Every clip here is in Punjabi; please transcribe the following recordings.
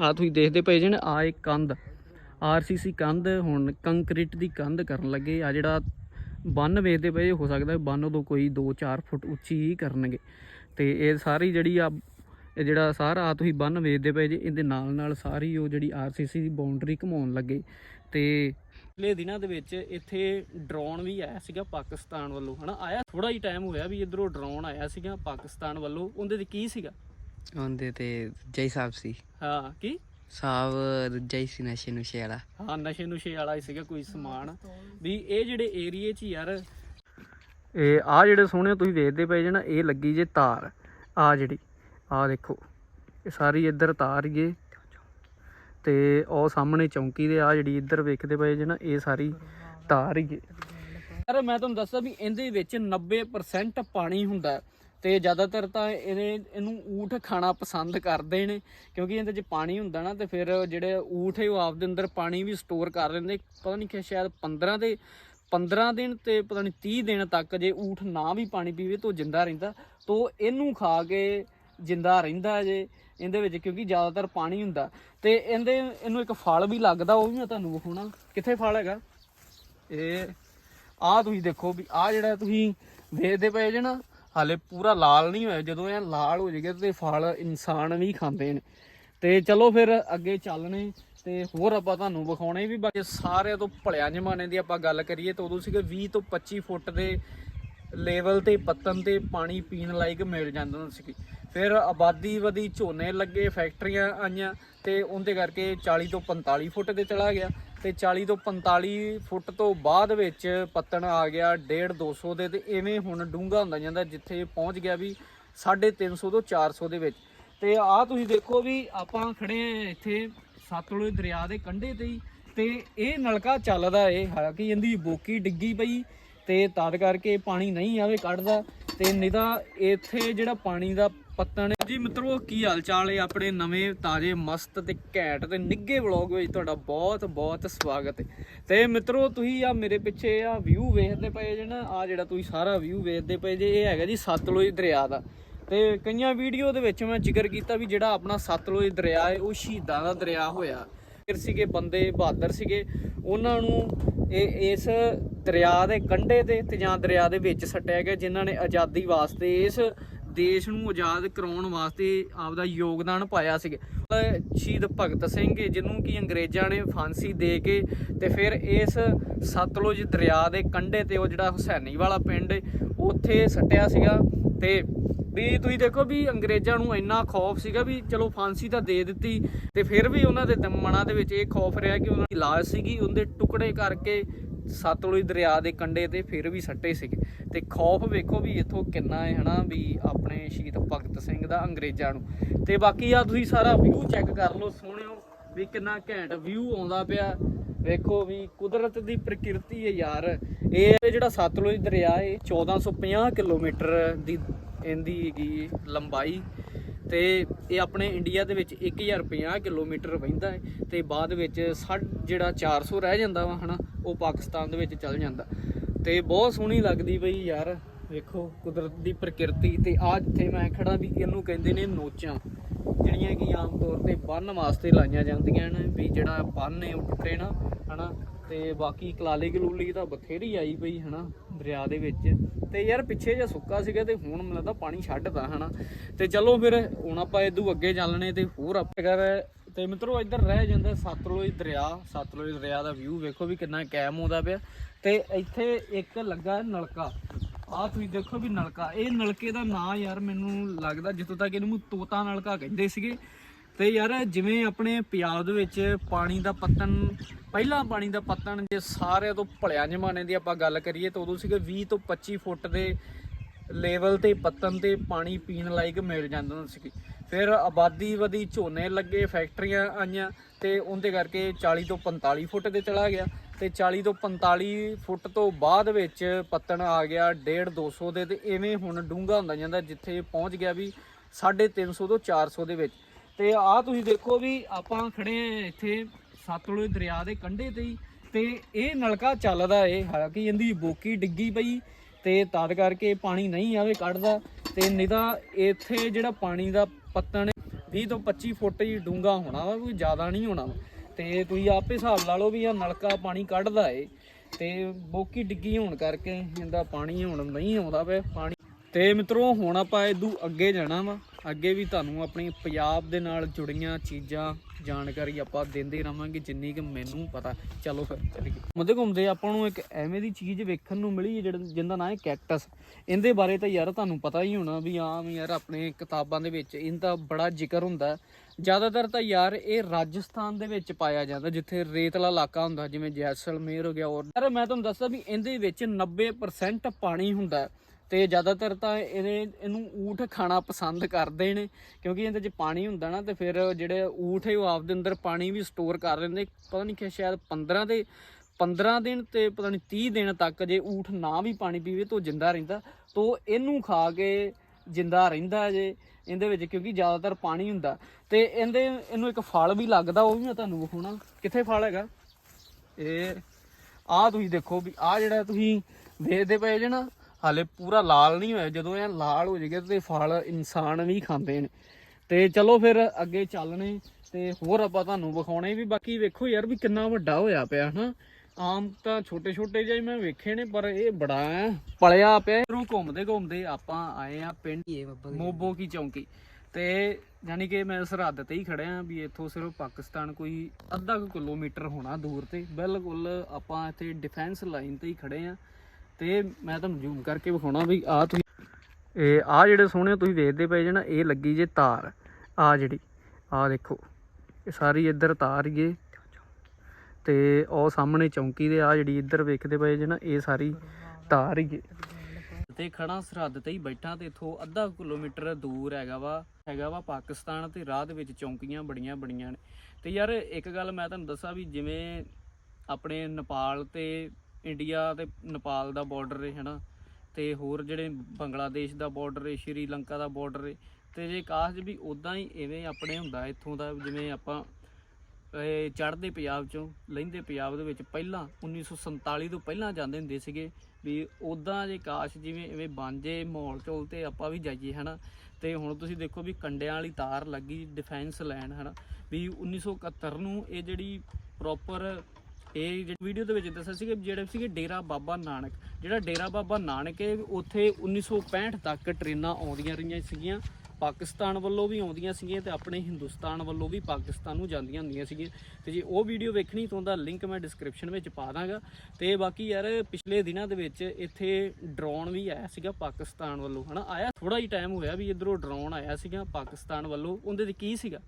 ਆ ਤੁਸੀਂ ਦੇਖਦੇ ਪਏ ਜੇ ਨਾ ਆ ਇੱਕ ਕੰਧ ਆਰਸੀਸੀ ਕੰਧ, ਹੁਣ ਕੰਕਰੀਟ ਦੀ ਕੰਧ ਕਰਨ ਲੱਗੇ। ਆ ਜਿਹੜਾ ਬੰਨ ਵੇਚਦੇ ਪਏ, ਹੋ ਸਕਦਾ ਬੰਨ ਤੋਂ ਕੋਈ 2-4 ਫੁੱਟ ਉੱਚੀ ਹੀ ਕਰਨਗੇ। ਤੇ ਇਹ ਸਾਰੀ ਜਿਹੜੀ ਆ, ਇਹ ਜਿਹੜਾ ਸਾਰਾ ਆ ਤੁਸੀਂ ਬੰਨ ਵੇਚਦੇ ਪਏ ਜੇ, ਇਹਦੇ ਨਾਲ ਨਾਲ ਸਾਰੀ ਉਹ ਜਿਹੜੀ ਆਰਸੀਸੀ ਦੀ ਬਾਉਂਡਰੀ ਘਮਾਉਣ ਲੱਗੇ। ਤੇ ਪਿਛਲੇ ਦਿਨਾਂ ਦੇ ਵਿੱਚ ਇੱਥੇ ਡਰੋਨ ਵੀ ਆਇਆ ਸੀਗਾ ਪਾਕਿਸਤਾਨ ਵੱਲੋਂ, ਹਨਾ? ਆਇਆ ਥੋੜਾ ਹੀ ਟਾਈਮ ਹੋਇਆ ਵੀ ਇਧਰੋਂ ਡਰੋਨ ਆਇਆ ਸੀਗਾ ਪਾਕਿਸਤਾਨ ਵੱਲੋਂ। ਉਹਦੇ ਤੇ ਕੀ ਸੀਗਾ? ਉਹਦੇ ਤੇ ਜੈ ਸਾਹਿਬ ਸੀ। ਹਾਂ ਕੀ? ਸਾਹਿਬ ਜੈ ਸੀ ਨਸ਼ੇ ਨੁਸ਼ੇ ਵਾਲਾ। ਹਾਂ ਨਸ਼ੇ ਨੁਸ਼ੇ ਵਾਲਾ ਹੀ ਸੀਗਾ ਕੋਈ ਸਮਾਨ। ਵੀ ਇਹ ਜਿਹੜੇ ਏਰੀਏ 'ਚ ਯਾਰ ਇਹ ਆ ਜਿਹੜੇ ਸੋਹਣੇ ਤੁਸੀਂ ਵੇਖਦੇ ਪਏ ਜੇ ਨਾ ਇਹ ਲੱਗੀ ਜੇ ਤਾਰ। ਆ ਜਿਹੜੀ ਆ ਦੇਖੋ ਇਹ ਸਾਰੀ ਇੱਧਰ ਤਾਰ ਹੀ ਏ। ਤੇ ਉਹ ਸਾਹਮਣੇ ਚੌਂਕੀ ਦੇ ਆ ਜਿਹੜੀ ਇੱਧਰ ਵੇਖਦੇ ਪਏ ਜੇ ਨਾ ਇਹ ਸਾਰੀ ਤਾਰ ਹੀ ਏ। ਯਾਰ ਮੈਂ ਤੁਹਾਨੂੰ ਦੱਸਦਾ ਵੀ ਇਹਦੇ ਵਿੱਚ 90% ਪਾਣੀ ਹੁੰਦਾ। ਹੈ ਤੇ ਜ਼ਿਆਦਾਤਰ ਤਾਂ ਇਹਦੇ, ਇਹਨੂੰ ਊਠ ਖਾਣਾ ਪਸੰਦ ਕਰਦੇ ਨੇ, ਕਿਉਂਕਿ ਇਹਦੇ 'ਚ ਪਾਣੀ ਹੁੰਦਾ ਨਾ, ਤੇ ਫਿਰ ਜਿਹੜੇ ਊਠ ਹੈ ਉਹ ਆਪਦੇ ਅੰਦਰ ਪਾਣੀ ਵੀ ਸਟੋਰ ਕਰ ਲੈਂਦੇ, ਪਤਾ ਨਹੀਂ ਕਿ ਸ਼ਾਇਦ 15 ਦੇ 15 ਦਿਨ ਤੇ ਪਤਾ ਨਹੀਂ 30 ਦਿਨ ਤੱਕ ਜੇ ਊਠ ਨਾ ਵੀ ਪਾਣੀ ਪੀਵੇ ਤਾਂ ਉਹ ਜਿੰਦਾ ਰਹਿੰਦਾ, ਤਾਂ ਇਹਨੂੰ ਖਾ ਕੇ ਜਿੰਦਾ ਰਹਿੰਦਾ ਜੇ ਇਹਦੇ ਵਿੱਚ, ਕਿਉਂਕਿ ਜ਼ਿਆਦਾਤਰ ਪਾਣੀ ਹੁੰਦਾ। ਤੇ ਇਹਦੇ, ਇਹਨੂੰ ਇੱਕ ਫਲ ਵੀ ਲੱਗਦਾ, ਉਹ ਵੀ ਮੈਂ ਤੁਹਾਨੂੰ ਵਿਖਾਉਣਾ। ਕਿੱਥੇ ਫਲ ਹੈਗਾ? ਇਹ, ਆਹ ਤੁਸੀਂ ਦੇਖੋ ਵੀ ਆਹ ਜਿਹੜਾ ਤੁਸੀਂ ਵੇਖਦੇ ਪਏ ਜੇ ਨਾ ਹਾਲੇ ਪੂਰਾ ਲਾਲ ਨਹੀਂ ਹੋਇਆ। ਜਦੋਂ ਇਹ ਲਾਲ ਹੋ ਜਾਏਗਾ ਤੇ ਫਲ ਇਨਸਾਨ ਵੀ ਖਾਂਦੇ ਨੇ। ਤੇ ਚਲੋ ਫਿਰ ਅੱਗੇ ਚੱਲਣੇ ਤੇ ਹੋਰ ਆਪਾਂ ਤੁਹਾਨੂੰ ਵਿਖਾਉਣੇ ਵੀ ਬਾਕੀ ਸਾਰਿਆਂ ਤੋਂ ਭਲਿਆ ਜਮਾਨੇ ਦੀ ਆਪਾਂ ਗੱਲ ਕਰੀਏ ਤਾਂ ਉਦੋਂ ਸੀਗੇ 20 ਤੋਂ 25 ਫੁੱਟ ਦੇ ਲੈਵਲ ਤੇ ਪੱਤਨ ਤੇ ਪਾਣੀ ਪੀਣ ਲਾਇਕ ਮਿਲ ਜਾਂਦਾ ਹੁੰਦਾ ਸੀ ਫਿਰ ਆਬਾਦੀ ਵਧੀ, ਝੋਨੇ ਲੱਗੇ, ਫੈਕਟਰੀਆਂ ਆਈਆਂ ਤੇ ਉਹਦੇ ਕਰਕੇ 40 ਤੋਂ 45 ਫੁੱਟ ਤੇ ਚਲਾ ਗਿਆ। ਤੇ 40 ਤੋਂ 45 ਫੁੱਟ ਤੋਂ ਬਾਅਦ ਵਿੱਚ ਪੱਤਣ ਆ ਗਿਆ 1.5 200 ਦੇ ਤੇ ਐਵੇਂ ਹੁਣ ਡੂੰਘਾ ਹੁੰਦਾ ਜਾਂਦਾ ਜਿੱਥੇ ਪਹੁੰਚ ਗਿਆ ਵੀ 350 ਤੋਂ 400 ਦੇ ਵਿੱਚ। ਤੇ ਆਹ ਤੁਸੀਂ ਦੇਖੋ ਵੀ ਆਪਾਂ ਖੜੇ ਆ ਇੱਥੇ ਸਤਲੁਜ ਦਰਿਆ ਦੇ ਕੰਢੇ ਤੇ ਹੀ ਤੇ ਇਹ ਨਲਕਾ ਚੱਲਦਾ ਏ, ਹਾਲਾਂਕਿ ਇਹਦੀ ਬੋਕੀ ਡਿੱਗੀ ਪਈ ਤੇ ਤਦ ਕਰਕੇ ਪਾਣੀ ਨਹੀਂ ਆਵੇ ਕੱਢਦਾ ਤੇ ਨਹੀਂ ਤਾਂ ਇੱਥੇ ਜਿਹੜਾ ਪਾਣੀ ਦਾ ਪੱਤਣ ਜੀ ਮਿੱਤਰੋ, ਕੀ ਹਾਲ ਚਾਲ ਹੈ ਆਪਣੇ ਨਵੇਂ ਤਾਜ਼ੇ, ਮਸਤ ਤੇ ਘੈਂਟ ਤੇ ਨਿੱਗੇ ਵਲੌਗ ਵਿੱਚ ਤੁਹਾਡਾ ਬਹੁਤ ਬਹੁਤ ਸਵਾਗਤ ਹੈ। ਤੇ ਮਿੱਤਰੋ, ਤੁਸੀਂ ਆ ਮੇਰੇ ਪਿੱਛੇ ਆ ਵਿਊ ਵੇਖਦੇ ਪਏ ਜੇ ਨਾ, ਆ ਜਿਹੜਾ ਤੁਸੀਂ ਸਾਰਾ ਵਿਊ ਵੇਖਦੇ ਪਏ ਜੇ, ਇਹ ਹੈਗਾ ਜੀ ਸਤਲੁਜ ਦਰਿਆ ਦਾ। ਤੇ ਕਈਆਂ ਵੀਡੀਓ ਦੇ ਵਿੱਚ ਮੈਂ ਜ਼ਿਕਰ ਕੀਤਾ ਵੀ ਜਿਹੜਾ ਆਪਣਾ ਸਤਲੁਜ ਦਰਿਆ ਹੈ, ਉਹ ਸ਼ਹੀਦਾਂ ਦਾ ਦਰਿਆ ਹੋਇਆ। ਫਿਰ ਸੀਗੇ ਬੰਦੇ ਬਹਾਦਰ ਸੀਗੇ, ਉਹਨਾਂ ਨੂੰ ਇਹ, ਇਸ ਦਰਿਆ ਦੇ ਕੰਢੇ ਤੇ ਤੇ ਜਾਂ ਦਰਿਆ ਦੇ ਵਿੱਚ ਸੱਟਿਆ ਗਿਆ, ਜਿਨ੍ਹਾਂ ਨੇ ਆਜ਼ਾਦੀ ਵਾਸਤੇ ਇਸ ਦੇਸ਼ ਨੂੰ ਆਜ਼ਾਦ ਕਰਾਉਣ ਵਾਸਤੇ ਆਪਦਾ ਯੋਗਦਾਨ ਪਾਇਆ ਸੀਗਾ। ਸ਼ਹੀਦ ਭਗਤ ਸਿੰਘ ਜਿਹਨੂੰ ਕਿ ਅੰਗਰੇਜ਼ਾਂ ਨੇ ਫਾਂਸੀ ਦੇ ਕੇ ਤੇ ਫਿਰ ਇਸ ਸਤਲੁਜ ਦਰਿਆ ਦੇ ਕੰਢੇ ਤੇ ਉਹ ਜਿਹੜਾ ਹੁਸੈਨੀ ਵਾਲਾ ਪਿੰਡ ਉੱਥੇ ਸੱਟਿਆ ਸੀਗਾ ਤੇ ਵੀ ਤੁਸੀਂ ਦੇਖੋ ਵੀ ਅੰਗਰੇਜ਼ਾਂ ਨੂੰ ਇੰਨਾ ਖੌਫ ਸੀਗਾ ਵੀ ਚਲੋ ਫਾਂਸੀ ਤਾਂ ਦੇ ਦਿੱਤੀ ਤੇ ਫਿਰ ਵੀ ਉਹਨਾਂ ਦੇ ਮਨਾਂ ਦੇ ਵਿੱਚ ਇਹ ਖੌਫ ਰਿਹਾ ਕਿ ਉਹਨਾਂ ਦੀ ਲਾਸ਼ ਸੀਗੀ, ਉਹਦੇ ਟੁਕੜੇ ਕਰਕੇ ਸਤਲੁਜ ਦਰਿਆ ਦੇ ਕੰਢੇ ਤੇ ਫਿਰ ਵੀ ਸੱਟੇ ਸੀਗੇ। ਤੇ ਖੌਫ ਵੇਖੋ ਵੀ ਇੱਥੋਂ ਕਿੰਨਾ ਹੈ ਹਨਾ ਵੀ ਆਪਣੇ ਸ਼ਹੀਦ ਭਗਤ ਸਿੰਘ ਦਾ ਅੰਗਰੇਜ਼ਾਂ ਨੂੰ। ਤੇ ਬਾਕੀ ਆ ਤੁਸੀਂ ਸਾਰਾ ਵਿਊ ਚੈੱਕ ਕਰ ਲਓ ਸੋਹਣਿਓ ਵੀ ਕਿੰਨਾ ਘੈਂਟ ਵਿਊ ਆਉਂਦਾ ਪਿਆ। ਵੇਖੋ ਵੀ ਕੁਦਰਤ ਦੀ ਪ੍ਰਕਿਰਤੀ ਹੈ ਯਾਰ। ਇਹ ਜਿਹੜਾ ਸਤਲੁਜ ਦਰਿਆ ਹੈ 1450 ਕਿਲੋਮੀਟਰ ਦੀ, ਇਹਦੀ ਹੈਗੀ ਲੰਬਾਈ। ਤੇ ਇਹ ਆਪਣੇ ਇੰਡੀਆ ਦੇ ਵਿੱਚ 1050 ਕਿਲੋਮੀਟਰ ਵਹਿੰਦਾ ਹੈ ਤੇ ਬਾਅਦ ਵਿੱਚ ਸਾਢ ਜਿਹੜਾ 400 ਰਹਿ ਜਾਂਦਾ ਵਾ, ਹਨਾ, ਉਹ ਪਾਕਿਸਤਾਨ ਦੇ ਵਿੱਚ ਚੱਲ ਜਾਂਦਾ। ਤੇ ਬਹੁਤ ਸੋਹਣੀ ਲੱਗਦੀ ਬਈ ਯਾਰ, ਵੇਖੋ ਕੁਦਰਤ ਦੀ ਪ੍ਰਕਿਰਤੀ ਤੇ ਆ ਜਿੱਥੇ ਮੈਂ ਖੜਾ ਵੀ ਇਹਨੂੰ ਕਹਿੰਦੇ ਨੇ ਨੋਚਾਂ, ਜਿਹੜੀਆਂ ਕਿ ਆਮ ਤੌਰ ਤੇ ਬੰਨ ਵਾਸਤੇ ਲਾਈਆਂ ਜਾਂਦੀਆਂ ਨੇ, ਵੀ ਜਿਹੜਾ ਬੰਨ ਹੈ ਉਹ ਟੁੱਟੇ ਨਾ, ਹਨਾ, ਤੇ ਬਾਕੀ ਕਲਾਲੀ ਕਲੂਲੀ ਤਾਂ ਬਥੇਰੀ ਆਈ ਪਈ ਹਨਾ, ਦਰਿਆ ਦੇ ਵਿੱਚ। ਤੇ ਯਾਰ ਪਿੱਛੇ ਜਿਹਾ ਸੁੱਕਾ ਸੀਗਾ ਤੇ ਹੁਣ ਮੈਨੂੰ ਲੱਗਦਾ ਪਾਣੀ ਛੱਡਦਾ ਹਨਾ। ਤੇ ਚਲੋ ਫਿਰ ਹੁਣ ਆਪਾਂ ਇਦੋਂ ਅੱਗੇ ਚੱਲਣੇ ਤੇ ਹੋਰ ਆਪਾਂ ਕਰ ਤੇ ਮਿੱਤਰੋ ਇੱਧਰ ਰਹਿ ਜਾਂਦਾ ਸਤਲੁਜ ਦਰਿਆ ਸਤਲੁਜ ਦਰਿਆ ਦਾ ਵਿਊ ਵੇਖੋ ਵੀ ਕਿੰਨਾ ਕਾਇਮ ਆਉਂਦਾ ਪਿਆ। ਤੇ ਇੱਥੇ ਇੱਕ ਲੱਗਾ ਨਲਕਾ। ਆ ਤੁਸੀਂ ਦੇਖੋ ਵੀ ਨਲਕਾ, ਇਹ ਨਲਕੇ ਦਾ ਨਾਂ ਯਾਰ ਮੈਨੂੰ ਲੱਗਦਾ ਜਿੱਥੋਂ ਤੱਕ ਇਹਨੂੰ ਤੋਤਾ ਨਲਕਾ ਕਹਿੰਦੇ ਸੀਗੇ। ਤੇ ਯਾਰ ਜਿਵੇਂ ਆਪਣੇ ਪੰਜਾਬ ਦੇ ਵਿੱਚ ਪਾਣੀ ਦਾ ਪੱਤਨ ਪਹਿਲਾਂ ਪਾਣੀ ਦਾ ਪੱਤਨ ਜੇ ਸਾਰਿਆਂ ਤੋਂ ਭਲਿਆ ਜਮਾਨੇ ਦੀ ਆਪਾਂ ਗੱਲ ਕਰੀਏ ਤਾਂ ਉਦੋਂ ਸੀਗੇ 20 ਤੋਂ 25 ਫੁੱਟ ਦੇ ਲੈਵਲ ਤੇ ਪੱਤਨ ਤੇ ਪਾਣੀ ਪੀਣ ਲਾਇਕ ਮਿਲ ਜਾਂਦਾ ਹੁੰਦਾ ਸੀ। ਫਿਰ ਆਬਾਦੀ ਵਧੀ, ਝੋਨੇ ਲੱਗੇ, ਫੈਕਟਰੀਆਂ ਆਈਆਂ ਤੇ ਉਹਦੇ ਕਰਕੇ 40 ਤੋਂ 45 ਫੁੱਟ ਤੇ ਚਲਾ ਗਿਆ ਤੇ 40 ਤੋਂ 45 ਫੁੱਟ ਤੋਂ ਬਾਅਦ ਵਿੱਚ ਪੱਤਣ ਆ ਗਿਆ 1.5 200 ਦੇ ਤੇ ਐਵੇਂ ਹੁਣ ਡੂੰਘਾ ਹੁੰਦਾ ਜਾਂਦਾ ਜਿੱਥੇ ਪਹੁੰਚ ਗਿਆ ਵੀ 350 ਤੋਂ 400 ਦੇ ਵਿੱਚ। ਤੇ ਆਹ ਤੁਸੀਂ ਦੇਖੋ ਵੀ ਆਪਾਂ ਖੜੇ ਆ ਇੱਥੇ ਸਤਲੁਜ ਦਰਿਆ ਦੇ ਕੰਢੇ ਤੇ ਹੀ ਤੇ ਇਹ ਨਲਕਾ ਚੱਲਦਾ ਏ, ਹਾਲਾਂਕਿ ਇਹਦੀ ਬੋਕੀ ਡਿੱਗੀ ਪਈ ਤੇ ਤਦ ਕਰਕੇ ਪਾਣੀ ਨਹੀਂ ਆਵੇ ਕੱਢਦਾ ਤੇ ਨਹੀਂ ਤਾਂ ਇੱਥੇ ਜਿਹੜਾ ਪਾਣੀ ਦਾ ਪੱਤਣ 20 ਤੋਂ 25 ਫੁੱਟ ਹੀ ਡੂੰਗਾ ਹੋਣਾ ਵਾ, ਕੋਈ ਜ਼ਿਆਦਾ ਨਹੀਂ ਹੋਣਾ ਵਾ। ਤੇ ਤੁਸੀਂ ਆਪੇ ਹਿਸਾਬ ਲਾ ਲਓ ਵੀ ਆ ਨਲਕਾ ਪਾਣੀ ਕੱਢਦਾ ਏ ਤੇ ਬੋਕੀ ਡਿੱਗੀ ਹੋਣ ਕਰਕੇ ਇਹਦਾ ਪਾਣੀ ਹੁਣ ਨਹੀਂ ਆਉਂਦਾ ਪਿਆ, ਪਾਣੀ ਤੇ ਮਿੱਤਰੋ ਹੁਣ ਆਪਾਂ ਇਦੋਂ ਅੱਗੇ ਜਾਣਾ ਵਾ ਅੱਗੇ ਵੀ ਤੁਹਾਨੂੰ ਆਪਣੀ ਪੰਜਾਬ ਦੇ ਨਾਲ ਜੁੜੀਆਂ ਚੀਜ਼ਾਂ ਜਾਣਕਾਰੀ ਆਪਾਂ ਦਿੰਦੇ ਰਵਾਂਗੇ, ਜਿੰਨੀ ਕਿ ਮੈਨੂੰ ਪਤਾ। ਚਲੋ ਫਿਰ, ਚੱਲੀਏ। ਘੁੰਮਦੇ ਘੁੰਮਦੇ ਆਪਾਂ ਨੂੰ ਇੱਕ ਐਵੇਂ ਦੀ ਚੀਜ਼ ਵੇਖਣ ਨੂੰ ਮਿਲੀ, ਜਿਹੜਾ ਜਿੰਦਾ ਨਾਂ ਹੈ ਕੈਕਟਸ। ਇਹਦੇ ਬਾਰੇ ਤਾਂ ਯਾਰ ਤੁਹਾਨੂੰ ਪਤਾ ਹੀ ਹੋਣਾ ਵੀ ਆਮ ਯਾਰ ਆਪਣੇ ਕਿਤਾਬਾਂ ਦੇ ਵਿੱਚ ਇਹਦਾ ਬੜਾ ਜ਼ਿਕਰ ਹੁੰਦਾ। ਜ਼ਿਆਦਾਤਰ ਤਾਂ ਯਾਰ ਇਹ ਰਾਜਸਥਾਨ ਦੇ ਵਿੱਚ ਪਾਇਆ ਜਾਂਦਾ, ਜਿੱਥੇ ਰੇਤਲਾ ਇਲਾਕਾ ਹੁੰਦਾ, ਜਿਵੇਂ ਜੈਸਲਮੇਰ ਹੋ ਗਿਆ ਔਰ ਯਾਰ ਮੈਂ ਤੁਹਾਨੂੰ ਦੱਸਦਾ ਵੀ ਇਹਦੇ ਵਿੱਚ 90% ਪਾਣੀ ਹੁੰਦਾ। ਹੈ। ਤੇ ਜ਼ਿਆਦਾਤਰ ਤਾਂ ਇਹਦੇ, ਇਹਨੂੰ ਊਠ ਖਾਣਾ ਪਸੰਦ ਕਰਦੇ ਨੇ, ਕਿਉਂਕਿ ਇਹਦੇ 'ਚ ਪਾਣੀ ਹੁੰਦਾ ਨਾ, ਤੇ ਫਿਰ ਜਿਹੜੇ ਊਠ ਹੈ ਉਹ ਆਪਦੇ ਅੰਦਰ ਪਾਣੀ ਵੀ ਸਟੋਰ ਕਰ ਲੈਂਦੇ, ਪਤਾ ਨਹੀਂ ਕਿ ਸ਼ਾਇਦ 15 ਦੇ 15 ਦਿਨ ਤੇ ਪਤਾ ਨਹੀਂ 30 ਦਿਨ ਤੱਕ ਜੇ ਊਠ ਨਾ ਵੀ ਪਾਣੀ ਪੀਵੇ ਤਾਂ ਉਹ ਜਿੰਦਾ ਰਹਿੰਦਾ, ਤਾਂ ਇਹਨੂੰ ਖਾ ਕੇ ਜਿੰਦਾ ਰਹਿੰਦਾ ਜੇ ਇਹਦੇ ਵਿੱਚ, ਕਿਉਂਕਿ ਜ਼ਿਆਦਾਤਰ ਪਾਣੀ ਹੁੰਦਾ। ਤੇ ਇਹਦੇ, ਇਹਨੂੰ ਇੱਕ ਫਲ ਵੀ ਲੱਗਦਾ, ਉਹ ਵੀ ਮੈਂ ਤੁਹਾਨੂੰ ਵਿਖਾਉਣਾ। ਕਿੱਥੇ ਫਲ ਹੈਗਾ? ਇਹ, ਆਹ ਤੁਸੀਂ ਦੇਖੋ ਵੀ ਆਹ ਜਿਹੜਾ ਤੁਸੀਂ ਵੇਚਦੇ ਪਏ ਜੇ ਨਾ ਹਾਲੇ ਪੂਰਾ ਲਾਲ ਨਹੀਂ ਹੋਇਆ। ਜਦੋਂ ਇਹ ਲਾਲ ਹੋ ਜਾਏਗਾ ਤੇ ਫਲ ਇਨਸਾਨ ਵੀ ਖਾਂਦੇ ਨੇ। ਤੇ ਚਲੋ ਫਿਰ ਅੱਗੇ ਚੱਲਣੇ ਤੇ ਹੋਰ ਆਪਾਂ ਤੁਹਾਨੂੰ ਵਿਖਾਉਣੇ ਵੀ ਬਾਕੀ ਵੇਖੋ ਯਾਰ ਵੀ ਕਿੰਨਾ ਵੱਡਾ ਹੋਇਆ ਪਿਆ ਹਨਾ? ਆਮ ਤਾਂ ਛੋਟੇ ਛੋਟੇ ਜਿਹੇ ਮੈਂ ਵੇਖੇ ਨੇ ਪਰ ਇਹ ਬੜਾ ਹੈ ਪਲਿਆ ਪਿਆ। ਇਧਰੋਂ ਘੁੰਮਦੇ ਘੁੰਮਦੇ ਆਪਾਂ ਆਏ ਆ ਪਿੰਡ ਮੋਬੋ ਕੀ ਚੌਂਕੀ। ਤੇ ਯਾਨੀ ਕਿ ਮੈਂ ਸਰਹੱਦ ਤੇ ਹੀ ਖੜਿਆ ਵੀ ਇੱਥੋਂ ਸਿਰਫ ਪਾਕਿਸਤਾਨ ਕੋਈ ਅੱਧਾ ਕੁ ਕਿਲੋਮੀਟਰ ਹੋਣਾ ਦੂਰ ਤੇ। ਬਿਲਕੁਲ ਆਪਾਂ ਇੱਥੇ ਡਿਫੈਂਸ ਲਾਈਨ ਤੇ ਹੀ ਖੜੇ ਆ। ਤੇ ਮੈਂ ਤੁਹਾਨੂੰ ਜ਼ੂਮ ਕਰਕੇ ਵਿਖਾਉਣਾ ਵੀ ਆ ਤੁਸੀਂ ਇਹ ਆ ਜਿਹੜੇ ਸੋਹਣੇ ਤੁਸੀਂ ਵੇਖਦੇ ਪਏ ਜੇ ਨਾ ਇਹ ਲੱਗੀ ਜੇ ਤਾਰ। ਆ ਜਿਹੜੀ ਆ ਦੇਖੋ ਇਹ ਸਾਰੀ ਇੱਧਰ ਤਾਰ ਹੀ ਤੇ ਉਹ ਸਾਹਮਣੇ ਚੌਂਕੀ ਦੇ ਆ ਜਿਹੜੀ ਇੱਧਰ ਵੇਖਦੇ ਪਏ ਜੇ ਨਾ ਇਹ ਸਾਰੀ ਤਾਰ ਹੀ ਤੇ ਖੜਾ ਸਰਹੱਦ ਤੇ ਹੀ ਬੈਠਾ ਤੇ ਇਥੋਂ ਅੱਧਾ ਕਿਲੋਮੀਟਰ ਦੂਰ ਹੈਗਾ ਵਾ ਹੈਗਾ ਵਾ ਪਾਕਿਸਤਾਨ ਤੇ ਰਾਹ ਦੇ ਵਿੱਚ ਚੌਂਕੀਆਂ ਬੜੀਆਂ ਬੜੀਆਂ ਨੇ। ਤੇ ਯਾਰ ਇੱਕ ਗੱਲ ਮੈਂ ਤੁਹਾਨੂੰ ਦੱਸਾਂ ਵੀ ਜਿਵੇਂ ਆਪਣੇ ਨੇਪਾਲ ਤੇ ਇੰਡੀਆ ਤੇ ਨੇਪਾਲ ਦਾ ਬਾਰਡਰ ਹੈ ਹਨਾ? ਤੇ ਹੋਰ ਜਿਹੜੇ ਬੰਗਲਾਦੇਸ਼ ਦਾ ਬਾਰਡਰ ਹੈ ਸ਼੍ਰੀਲੰਕਾ ਦਾ ਬਾਰਡਰ ਹੈ ਤੇ ਜੇ ਕਾਸ਼ ਵੀ ਉਦਾਂ ਹੀ ਐਵੇਂ ਆਪਣੇ ਹੁੰਦਾ ਇੱਥੋਂ ਦਾ, ਜਿਵੇਂ ਆਪਾਂ, ਇਹ ਚੜ੍ਹਦੇ ਪੰਜਾਬ ਚੋਂ ਲਹਿੰਦੇ ਪੰਜਾਬ ਦੇ ਵਿੱਚ ਪਹਿਲਾਂ 1947 ਤੋਂ ਪਹਿਲਾਂ ਜਾਂਦੇ ਹੁੰਦੇ ਸੀਗੇ, ਵੀ ਉਦਾਂ ਜੇ ਕਾਸ਼ ਜਿਵੇਂ ਐਵੇਂ ਬਾਂਝੇ ਮਾਹੌਲ ਚੋਲ ਤੇ ਆਪਾਂ ਵੀ ਜਾਈਏ, ਹਨਾ? ਤੇ ਹੁਣ ਤੁਸੀਂ ਦੇਖੋ ਵੀ ਕੰਡਿਆਂ ਵਾਲੀ ਤਾਰ ਲੱਗੀ ਡਿਫੈਂਸ ਲਾਈਨ ਹਨਾ? ਵੀ 1971 ਨੂੰ ਇਹ ਜਿਹੜੀ ਪ੍ਰੋਪਰ ਇਹ ਜਿਹੜੀ ਵੀਡੀਓ ਦੇ ਵਿੱਚ ਦੱਸਿਆ ਸੀ ਕਿ ਜਿਹੜੇ ਸੀਗੇ ਡੇਰਾ ਬਾਬਾ ਨਾਨਕ ਜਿਹੜਾ ਡੇਰਾ ਬਾਬਾ ਨਾਨਕ ਹੈ ਉੱਥੇ 1965 ਤੱਕ ਟ੍ਰੇਨਾਂ ਆਉਂਦੀਆਂ ਰਹੀਆਂ ਸੀਗੀਆਂ ਪਾਕਿਸਤਾਨ ਵੱਲੋਂ ਵੀ ਆਉਂਦੀਆਂ ਸੀਗੀਆਂ ਤੇ ਆਪਣੇ ਹਿੰਦੁਸਤਾਨ ਵੱਲੋਂ ਵੀ ਪਾਕਿਸਤਾਨ ਨੂੰ ਜਾਂਦੀਆਂ ਹੁੰਦੀਆਂ ਸੀਗੀਆਂ। ਤੇ ਜੇ ਉਹ ਵੀਡੀਓ ਵੇਖਣੀ ਤਾਂ ਉਹਦਾ ਲਿੰਕ ਮੈਂ ਡਿਸਕ੍ਰਿਪਸ਼ਨ ਵਿੱਚ ਪਾ ਦਾਂਗਾ। ਤੇ ਬਾਕੀ ਯਾਰ ਪਿਛਲੇ ਦਿਨਾਂ ਦੇ ਵਿੱਚ ਇੱਥੇ ਡਰੋਨ ਵੀ ਆਇਆ ਸੀਗਾ ਪਾਕਿਸਤਾਨ ਵੱਲੋਂ ਹਨਾ? ਆਇਆ ਥੋੜਾ ਹੀ ਟਾਈਮ ਹੋਇਆ ਵੀ ਇਧਰੋਂ ਡਰੋਨ ਆਇਆ ਸੀਗਾ ਪਾਕਿਸਤਾਨ ਵੱਲੋਂ। ਉਹਦੇ ਤੇ ਕੀ ਸੀਗਾ?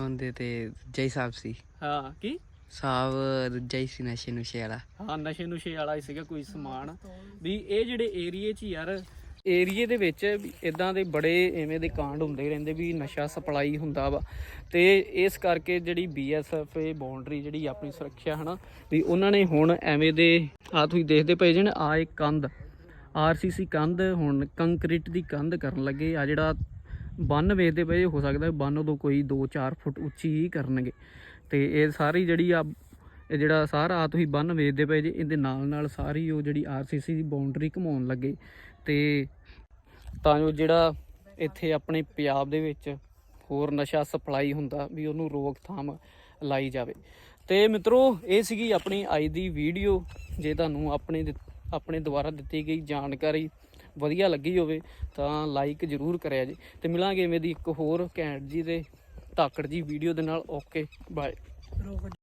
ਉਹਦੇ ਤੇ ਜੈ ਸਾਹਿਬ ਸੀ। ਹਾਂ ਕੀ? ਸਾਹਿਬ ਹੀ ਸੀ ਨਸ਼ੇ ਨੁਸ਼ੇ ਵਾਲਾ। ਹਾਂ, ਨਸ਼ੇ ਨੁਸ਼ੇ ਵਾਲਾ ਹੀ ਸੀਗਾ ਕੋਈ ਸਮਾਨ। ਵੀ ਇਹ ਜਿਹੜੇ ਏਰੀਏ 'ਚ ਯਾਰ, ਏਰੀਏ ਦੇ ਵਿੱਚ ਇਦਾਂ ਦੇ ਬੜੇ ਐਵੇਂ ਦੇ ਕਾਂਡ ਹੁੰਦੇ ਰਹਿੰਦੇ ਵੀ ਨਸ਼ਾ ਸਪਲਾਈ ਹੁੰਦਾ ਵਾ। ਤੇ ਇਸ ਕਰਕੇ ਜਿਹੜੀ ਬੀਐਸਐਫ ਇਹ ਬਾਉਂਡਰੀ ਜਿਹੜੀ ਆਪਣੀ ਸੁਰੱਖਿਆ ਹਨਾ, ਵੀ ਉਹਨਾਂ ਨੇ ਹੁਣ ਐਵੇਂ ਦੇ ਆ ਤੁਸੀਂ ਦੇਖਦੇ ਪਏ ਜੇ ਨਾ ਆ ਇੱਕ ਕੰਧ ਆਰਸੀਸੀ ਕੰਧ, ਹੁਣ ਕੰਕਰੀਟ ਦੀ ਕੰਧ ਕਰਨ ਲੱਗੇ। ਆ ਜਿਹੜਾ ਬੰਨ ਵੇਖਦੇ ਪਏ ਹੋ ਸਕਦਾ ਬੰਨ ਉਦੋਂ ਕੋਈ 2-4 ਫੁੱਟ ਉੱਚੀ ਹੀ ਕਰਨਗੇ। ਤੇ ਇਹ ਸਾਰੀ ਜਿਹੜੀ ਆ, ਇਹ ਜਿਹੜਾ ਸਾਰਾ ਤੁਸੀਂ ਬੰਨ ਵੇਚਦੇ ਪਏ ਜੀ, ਇਹਦੇ ਨਾਲ ਨਾਲ ਸਾਰੀ ਉਹ ਜਿਹੜੀ ਆਰਸੀਸੀ ਦੀ ਬਾਉਂਡਰੀ ਘਮਾਉਣ ਲੱਗੇ। ਤੇ ਤਾਂ ਜੋ ਜਿਹੜਾ ਇੱਥੇ ਆਪਣੇ ਪੰਜਾਬ ਦੇ ਵਿੱਚ ਹੋਰ ਨਸ਼ਾ ਸਪਲਾਈ ਹੁੰਦਾ ਵੀ ਉਹਨੂੰ ਰੋਕਥਾਮ ਲਾਈ ਜਾਵੇ। ਤੇ ਮਿੱਤਰੋ, ਇਹ ਸੀਗੀ ਆਪਣੀ ਅੱਜ ਦੀ ਵੀਡੀਓ ਜੇ ਤੁਹਾਨੂੰ ਆਪਣੇ ਦਿੱਤ- ਆਪਣੇ ਦੁਆਰਾ ਦਿੱਤੀ ਗਈ ਜਾਣਕਾਰੀ ਵਧੀਆ ਲੱਗੀ ਹੋਵੇ ਤਾਂ ਲਾਈਕ ਜ਼ਰੂਰ ਕਰਿਆ ਜੀ। ਤੇ ਮਿਲਾਂਗੇ ਇਵੇਂ ਦੀ ਇੱਕ ਹੋਰ ਘੈਂਟ ਜੀ ਦੇ ਧਾਕੜ ਜੀ ਵੀਡੀਓ ਦੇ ਨਾਲ ਓਕੇ ਬਾਏ